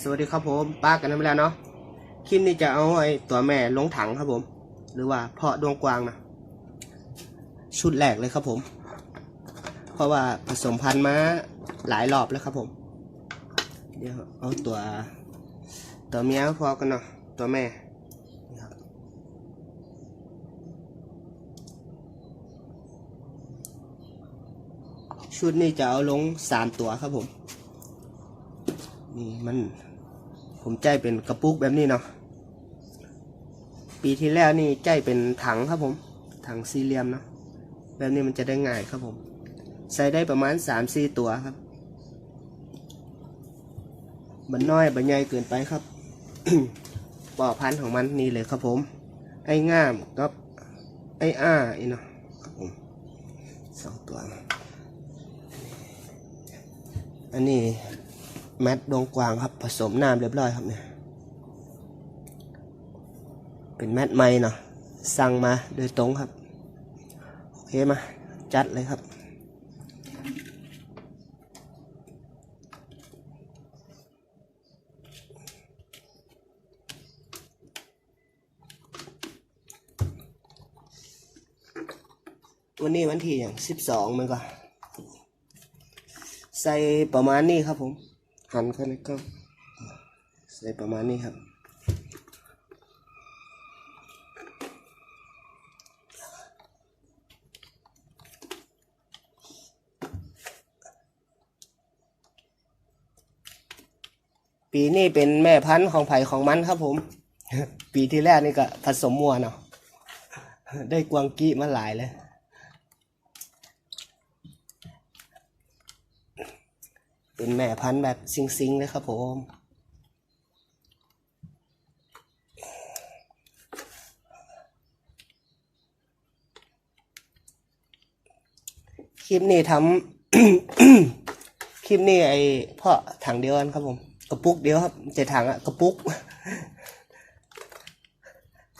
สวัสดีครับผมป้ากันน้ำแล้วเนาะคลิปนี้จะเอาไอ้ตัวแม่ลงถังครับผม หรือว่าเพาะดวงกวางนะชุดแรกเลยครับผม เพราะว่าผสมพันธุ์มาหลายรอบแล้วครับผม เดี๋ยวเอาตัวตัวเมียพอกันเนาะตัวแม่ชุดนี้จะเอาลงสามตัวครับผม นี่มันผมใจเป็นกระปุกแบบนี้เนาะปีที่แล้วนี่ใจเป็นถังครับผม ถังสี่เหลี่ยมเนาะแบบนี้มันจะได้ง่ายครับผม ใส่ได้ประมาณสามสี่ตัวครับมันน้อยบันใหญ่เกินไปครับปอพันธุ์ของมันนี่เลยครับผม ไอ้ง่ามกับไอ้อ้าอีเนาะครับผมสองตัว อันนี้ แมทดวงกวางครับ ผสมน้ำเรียบร้อยครับเนี่ย เป็นแมทใหม่เนาะ สั่งมาโดยตรงครับ โอเคมา จัดเลยครับวันนี้วันที่อย่างสิบสองมันก็ ใส่ประมาณนี้ครับผม หันเข้าในกล้องใส่ประมาณนี้ครับ ปีนี้เป็นแม่พันธุ์ของไผ่ของมันครับผม ปีที่แรกนี่ก็ผสมมัวเนาะได้กวางกี้มาหลายเลย เป็นแม่พันธุ์แบบซิงๆเลยครับผมคลิปนี้ทำคลิปนี้ไอ้พ่อถังเดียวกันครับผม กระปุกเดียวครับเจะถังอะกระปุก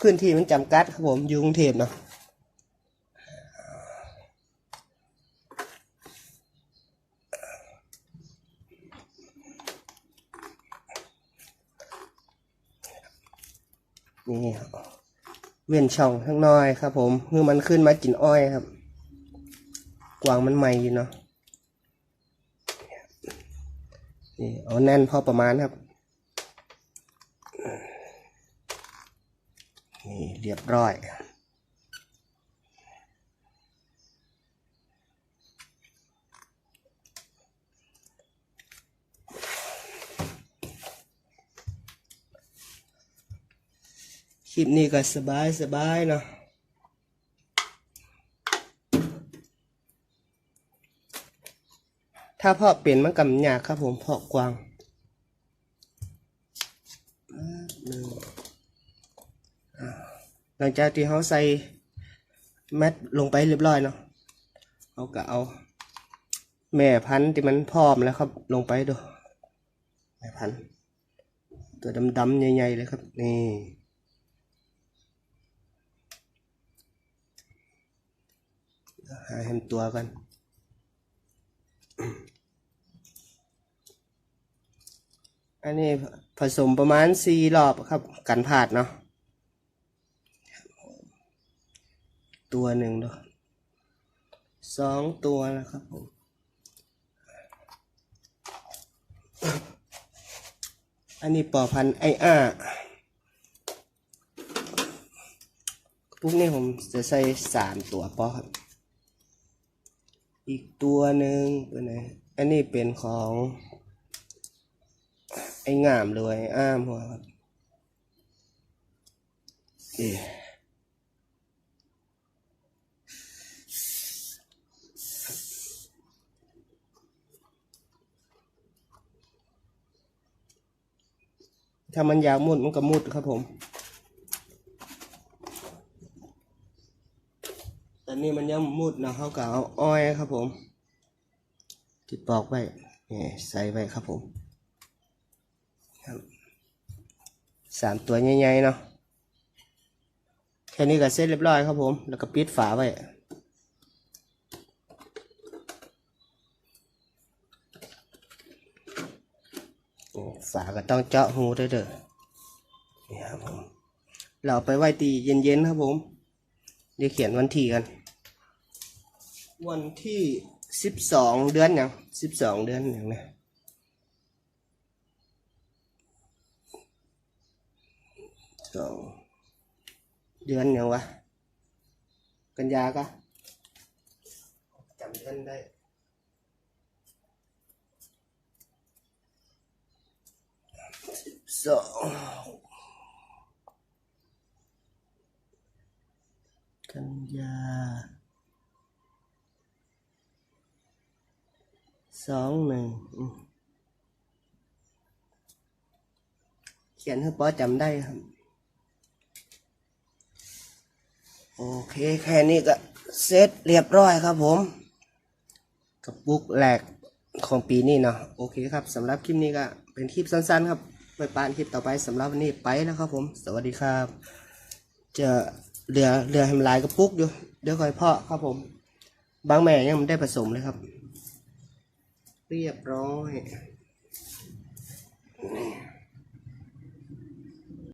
พื้นที่มันจำกัดครับผม อยู่กรุงเทพเนาะ นี่ครับเว้นช่องข้างน้อยครับ ผมเมื่อมันขึ้นมากินอ้อยครับ กวางมันใหม่อยู่เนาะนี่เอาแน่นพอประมาณครับ นี่เรียบร้อย คลิปนี้ก็สบายสบายเนาะถ้าเพาะเป็นมันกำยากครับผมเพาะกวางหนึ่งหลังจากที่เขาใส่แมทลงไปเรียบร้อยเนาะเขาก็เอา แม่พันธุ์ที่มันพร้อมแล้วครับ ลงไปดูแม่พันธุ์ตัวดำๆใหญ่ๆเลยครับนี่ หาเห็นตัวกัน อันนี้ผสมประมาณสี่รอบครับ กันผาดเนาะ ตัวหนึ่งเนาะสองตัวนะครับผมอันนี้ปอพันไออ้าพวกนี้ผมจะใส่สามตัวปอครับ อีกตัวหนึ่งเป็นไหนอันนี้เป็นของ ไอ้งามเลยอ้ามหัวครับเอถ้ามันยาวมุดมันก็มุดครับผม ตอ นี้มันยังมุดนะเขาก็เอาอ้อยครับผมที่ปอกไว้นี่ยใส่ไว้ครับผมครับสามตัวใหญ่ๆเนาะแค่นี้ก็เสร็จเรียบร้อยครับผม แล้วก็ปิดฝาไว้ฝาก็ต้องเจาะหูด้วยเด้อนี่ครับผม เราไปไว้ตีเย็นๆครับผม เดี๋ยวเขียนวันที่กัน วันที่สิบสองเดือนยังสิบสองเดือนอย่างนะสองเดือนยังวะ กันยากะจำเดือนได้สองกันยา สองหนึ่งเขียนให้ป้อจำได้ครับ โอเคแค่นี้ก็เสร็จเรียบร้อยครับผม กับบุกแหลกของปีนี้เนาะโอเคครับสำหรับคลิปนี้ก็เป็นคลิปสั้นๆครับไปปานคลิปต่อไปสำหรับวันนี้ไปแล้วครับผม สวัสดีครับ จะเรือเรือแฮมลายกับปุกอยู่ เดี๋ยวคอยเพาะครับผม บางแม่ยังไม่ได้ผสมเลยครับ เรียบร้อย